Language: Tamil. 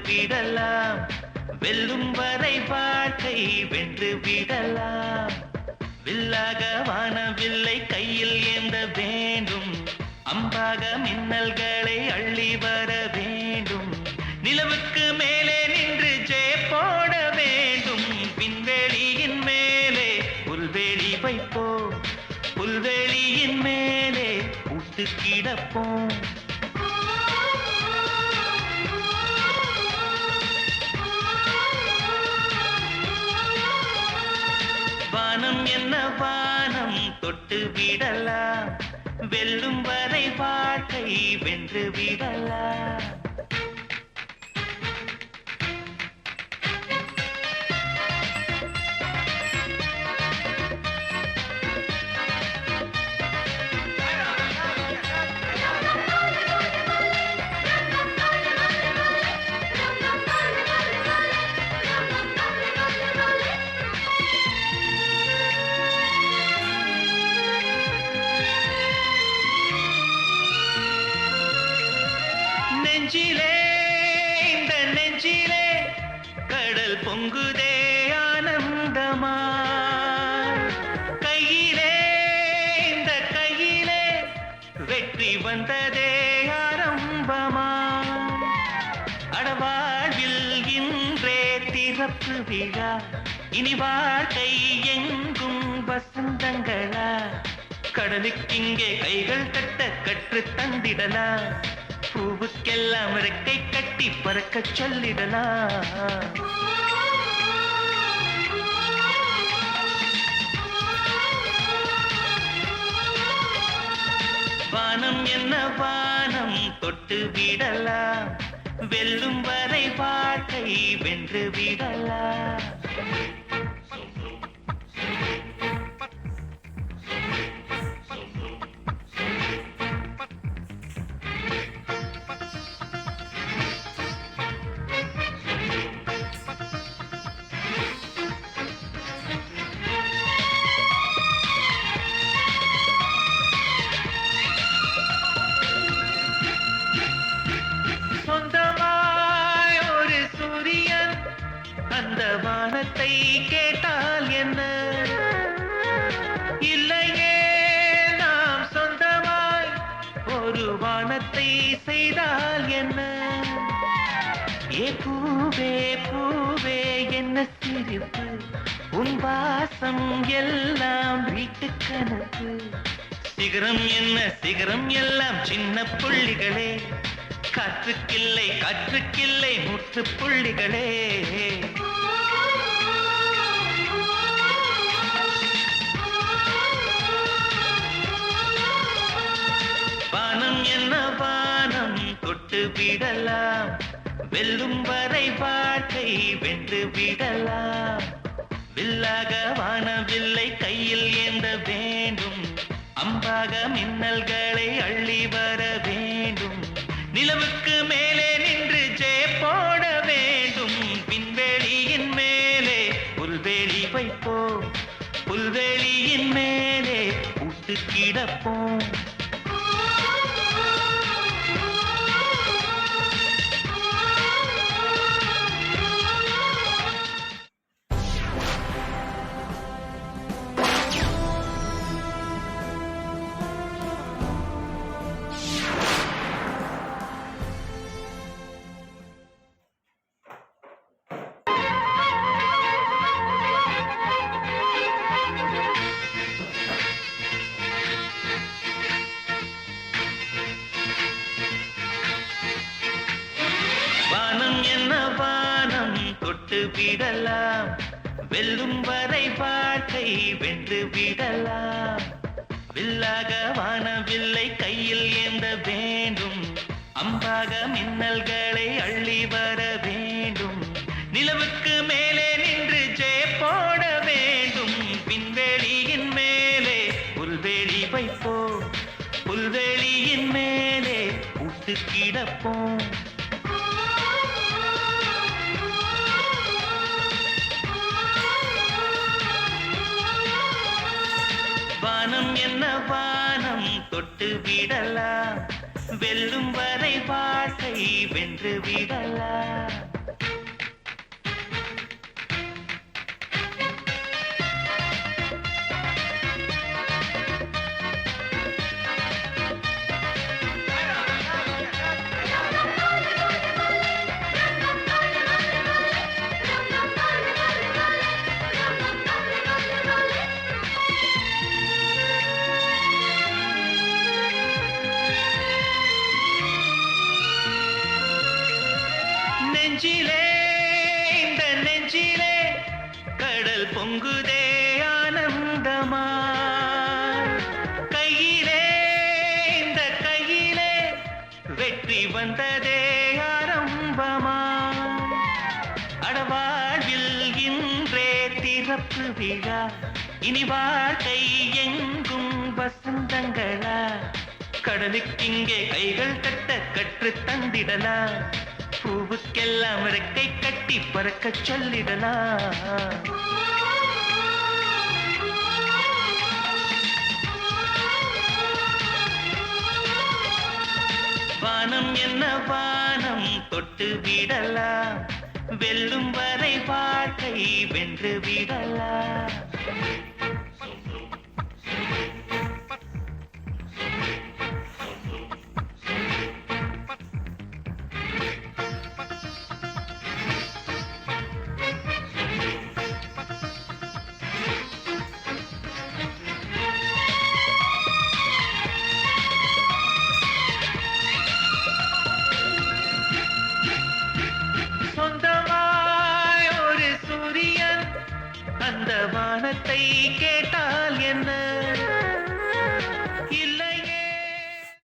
விடலாம். வெல்லும் வரை வாழ்க்கை வென்று விடலாம். வில்லாக வானவில்லை கையில் ஏந்த வேண்டும். அம்பாக மின்னல்களை அள்ளி விடலாம் வெல்லும் வரை வாழ்க்கை வென்று விடலாம் வந்ததே ஆரம்பமா? அடவாழ்வில் இன்றே திறப்பு விழா. இனி வாழ்க்கை எங்கும் வசந்தங்களா? கடலுக்கிங்கே கைகள் தட்ட கற்று தந்திடலா? பூவுக்கெல்லாம் இறக்கை கட்டி பறக்க சொல்லிடலாம் வானம் என்ன வானம் தொட்டு விடலாம். வெல்லும் வரை வாழ்க்கை வென்று விடலாம். அந்த வானத்தை கேட்டால் என்ன? இல்லையே நாம் சொந்தமாய் ஒரு வானத்தை செய்தால் என்ன? ஏ பூவே பூவே என்ன சிரிப்பு? உன் வாசம் எல்லாம் வீட்டு கணக்கு. சிகரம் என்ன சிகரம் எல்லாம் சின்ன புள்ளிகளே. காற்றுக்கில்லை காற்றுக்கில்லை முற்று புள்ளிகளே வானம் என்ன வானம் தொட்டு விடலாம். வெல்லும் வரை வாழ்க்கை வென்று விடலாம். வில்லாக வானவில்லை கையில் ஏந்த வேண்டும். அம்பாக மின்னல்களை அள்ளி வர நிலவுக்கு விடலாம். வெல்லும் வரை வாழ்க்கை வென்று விடலாம். வில்லாக வானவில்லை கையில் ஏந்த வேண்டும். அம்பாக மின்னல்களை அள்ளி வர வேண்டும். நிலவுக்கு மேலே நின்று ஜெய போட வேண்டும். பின்வெளியின் மேலே புல்வெளி வைப்போம். புல்வெளியின் மேலே விட்டு கிடப்போம் வானம் என்ன வானம் தொட்டு விடலாம் வெல்லும் வரை வாழ்க்கை வென்று விடலாம் கடல் பொங்குதே ஆனந்தமா? கையிலே இந்த கையிலே வெற்றி வந்ததே ஆரம்பமா? அடவாழ்வில் இன்றே திறப்பு விழா. இனி வாழ்க்கை எங்கும் வசந்தங்களா? கடலுக்கிங்கே கைகள் கட்ட கற்று தந்திடலா? பூவுக்கெல்லாம் இறக்கை கட்டி பறக்க சொல்லிடலாம். வானம் என்ன வானம் தொட்டு விடலாம். வெல்லும் வரை வாழ்க்கை வென்று விடலாம். சூரியன் கேட்டால் என்ன?